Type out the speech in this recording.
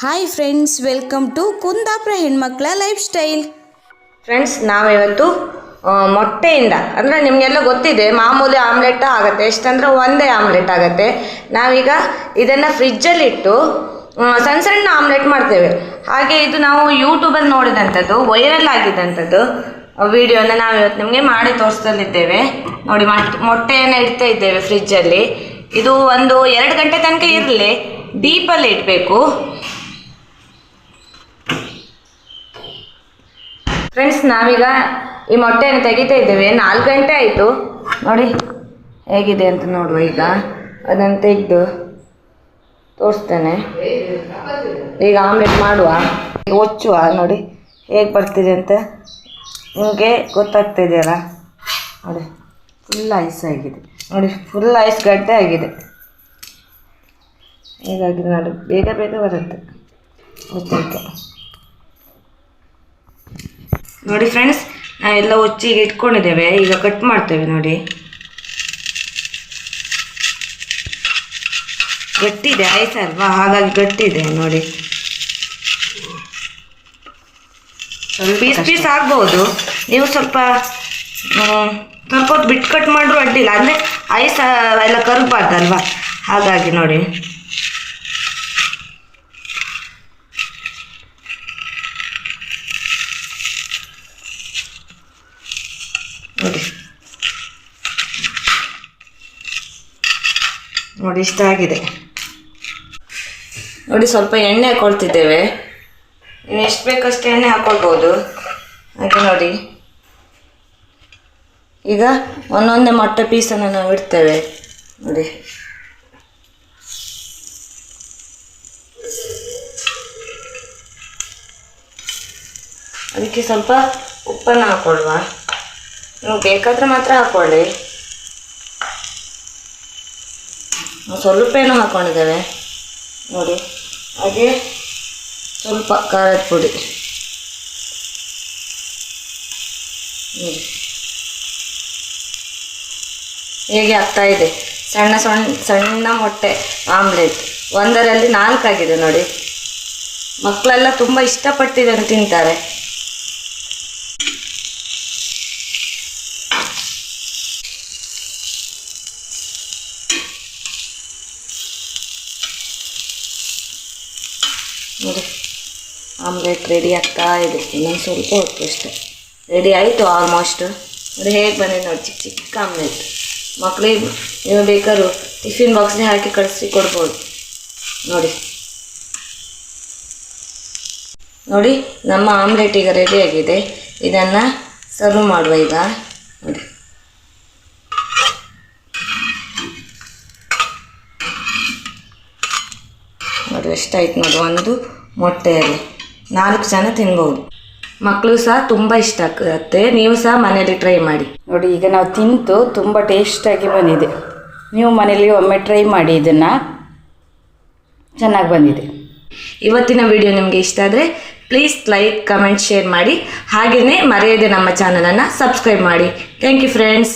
Hi friends welcome to Kundapura ಹೆಣ್ಮಕ್ಳ life style friends ನಾವಿವತ್ತು ಮೊಟ್ಟೆಯಿಂದ, ಅಂದರೆ ನಿಮಗೆಲ್ಲ ಗೊತ್ತಿದೆ, ಮಾಮೂಲಿ ಆಮ್ಲೆಟ್ ಆಗುತ್ತೆ, ಎಷ್ಟಂದ್ರೆ ಒಂದೇ ಆಮ್ಲೆಟ್ ಆಗುತ್ತೆ. ನಾವೀಗ ಇದನ್ನು ಫ್ರಿಜ್ಜಲ್ಲಿಟ್ಟು ಸಣ್ಣ ಸಣ್ಣ ಆಮ್ಲೆಟ್ ಮಾಡ್ತೇವೆ. ಹಾಗೆ ಇದು ನಾವು ಯೂಟ್ಯೂಬಲ್ಲಿ ನೋಡಿದಂಥದ್ದು ವೈರಲ್ ಆಗಿದ್ದಂಥದ್ದು ವಿಡಿಯೋನ ನಾವು ಇವತ್ತು ನಿಮಗೆ ಮಾಡಿ ತೋರಿಸಲಿದ್ದೇವೆ ನೋಡಿ, ಮಟ್, ಮೊಟ್ಟೆಯನ್ನು ಇಡ್ತಾ ಇದ್ದೇವೆ ಫ್ರಿಜ್ಜಲ್ಲಿ. ಇದು ಒಂದು ಎರಡು ಗಂಟೆ ತನಕ ಇರಲಿ, ಡೀಪಲ್ಲಿ ಇಡಬೇಕು. ಫ್ರೆಂಡ್ಸ್ ನಾವೀಗ ಈ ಮೊಟ್ಟೆಯನ್ನು ತೆಗಿತಾ ಇದ್ದೇವೆ. ನಾಲ್ಕು ಗಂಟೆ ಆಯಿತು. ನೋಡಿ, ಹೇಗಿದೆ ಅಂತ ನೋಡುವ ಈಗ. ಅದನ್ನು ತೆಗೆದು ತೋರಿಸ್ತೇನೆ. ಈಗ ಆಮ್ಲೆಟ್ ಮಾಡುವ. ಈಗ ನೋಡಿ, ಹೇಗೆ ಬರ್ತಿದೆ ಅಂತ ನಿಮಗೆ ಗೊತ್ತಾಗ್ತಿದೆಯಲ್ಲ ನೋಡಿ ಫುಲ್ ಐಸ್ ಆಗಿದೆ. ನೋಡಿ ಫುಲ್ ಐಸ್ ಗಡ್ಡೆ ಆಗಿದೆ. ಹೀಗಾಗಿ ನೋಡಿ, ಬೇಗ ಬೇಗ ಬರುತ್ತೆ. ಗೊತ್ತಾಯ್ತು? ನೋಡಿ ಫ್ರೆಂಡ್ಸ್ ನಾವೆಲ್ಲ ಒಚ್ಚಿಗೆ ಇಟ್ಕೊಂಡಿದ್ದೇವೆ. ಈಗ ಕಟ್ ಮಾಡ್ತೇವೆ ನೋಡಿ. ಗಟ್ಟಿದೆ ಐಸ್ ಅಲ್ವಾ? ಹಾಗಾಗಿ ಗಟ್ಟಿದೆ ನೋಡಿ. ಪೀಸ್ ಪೀಸ್ ಆಗ್ಬೋದು. ನೀವು ಸ್ವಲ್ಪ ಸ್ವಲ್ಪ ಹೊತ್ತು ಬಿಟ್ಟು ಕಟ್ ಮಾಡ್ರು ಅಡ್ಡಿಲ್ಲ. ಅಂದರೆ ಐಸ್ ಎಲ್ಲ ಕರಗಬಾರ್ದಲ್ವಾ ಹಾಗಾಗಿ ನೋಡಿ. ನೋಡಿ, ಇಷ್ಟ ಆಗಿದೆ. ನೋಡಿ, ಸ್ವಲ್ಪ ಎಣ್ಣೆ ಹಾಕೊಳ್ತಿದ್ದೇವೆ. ಇನ್ನು ಎಷ್ಟು ಬೇಕಷ್ಟು ಎಣ್ಣೆ ಹಾಕೊಳ್ಬೋದು. ಹಾಗೆ ನೋಡಿ. ಈಗ ಒಂದೊಂದೇ ಮೊಟ್ಟೆ ಪೀಸನ್ನು ನಾವು ಇಡ್ತೇವೆ. ನೋಡಿ. ಅದಕ್ಕೆ ಸ್ವಲ್ಪ ಉಪ್ಪನ್ನು ಹಾಕೊಳ್ಳುವ. ನೀವು ಬೇಕಾದರೆ ಮಾತ್ರ ಹಾಕೊಳ್ಳಿ. ಸ್ವಲ್ಪ ಏನು ಹಾಕ್ಕೊಂಡಿದ್ದೇವೆ ನೋಡಿ, ಹಾಗೆ ಸ್ವಲ್ಪ ಖಾರದ ಪುಡಿ. ನೋಡಿ. ಹೇಗೆ ಇದೆ? ಸಣ್ಣ ಸಣ್ಣ ಸಣ್ಣ ಮೊಟ್ಟೆ, ಆಮ್ಲೆಟ್. ಒಂದರಲ್ಲಿ ನಾಲ್ಕಾಗಿದೆ ನೋಡಿ. ಮಕ್ಕಳೆಲ್ಲ ತುಂಬ ಇಷ್ಟಪಟ್ಟು ಇದನ್ನು ತಿಂತಾರೆ. ನೋಡಿ. ಆಮ್ಲೆಟ್ ರೆಡಿ ಆಗ್ತಾ ಇದೆ. ಇನ್ನೊಂದು ಸ್ವಲ್ಪ ಹೊತ್ತು ಅಷ್ಟೆ. ರೆಡಿ ಆಯಿತು ಆಲ್ಮೋಸ್ಟ್ ನೋಡಿ ಹೇಗೆ ಬಂದಿದೆ ನೋಡಿ ಚಿಕ್ಕ ಚಿಕ್ಕ ಆಮ್ಲೆಟ್. ಮಕ್ಕಳಿಗೆ ನೀವು ಬೇಕಾದ್ರೂ ಟಿಫಿನ್ ಬಾಕ್ಸ್ಗೆ ಹಾಕಿ ಕಳಿಸಿ ಕೊಡ್ಬೋದು. ನೋಡಿ. ನೋಡಿ, ನಮ್ಮ ಆಮ್ಲೆಟ್ ಈಗ ರೆಡಿ ಆಗಿದೆ. ಇದನ್ನು ಸರ್ವ್ ಮಾಡುವ ಈಗ. ನೋಡಿ. ನೋಡಿ ಎಷ್ಟಾಯ್ತು ನೋಡಿ ಒಂದು ಮೊಟ್ಟೆಯಲ್ಲಿ ನಾಲ್ಕು ಜನ ತಿನ್ಬೋದು. ಮಕ್ಕಳು ಸಹ ತುಂಬ ಇಷ್ಟ ಆಗುತ್ತೆ ನೀವು ಸಹ ಮನೇಲಿ ಟ್ರೈ ಮಾಡಿ. ನೋಡಿ ಈಗ ನಾವು ತಿಂತು ತುಂಬ ಟೇಸ್ಟಾಗಿ ಬಂದಿದೆ. ನೀವು ಮನೇಲಿ ಒಮ್ಮೆ ಟ್ರೈ ಮಾಡಿ ಇದನ್ನು ಚೆನ್ನಾಗಿ ಬಂದಿದೆ. ಇವತ್ತಿನ ವಿಡಿಯೋ ನಿಮಗೆ ಇಷ್ಟ ಆದರೆ ಪ್ಲೀಸ್ ಲೈಕ್ ಕಮೆಂಟ್ ಶೇರ್ ಮಾಡಿ. ಹಾಗೆಯೇ ಮರೆಯದೆ ನಮ್ಮ ಚಾನಲನ್ನು ಸಬ್ಸ್ಕ್ರೈಬ್ ಮಾಡಿ. Thank you friends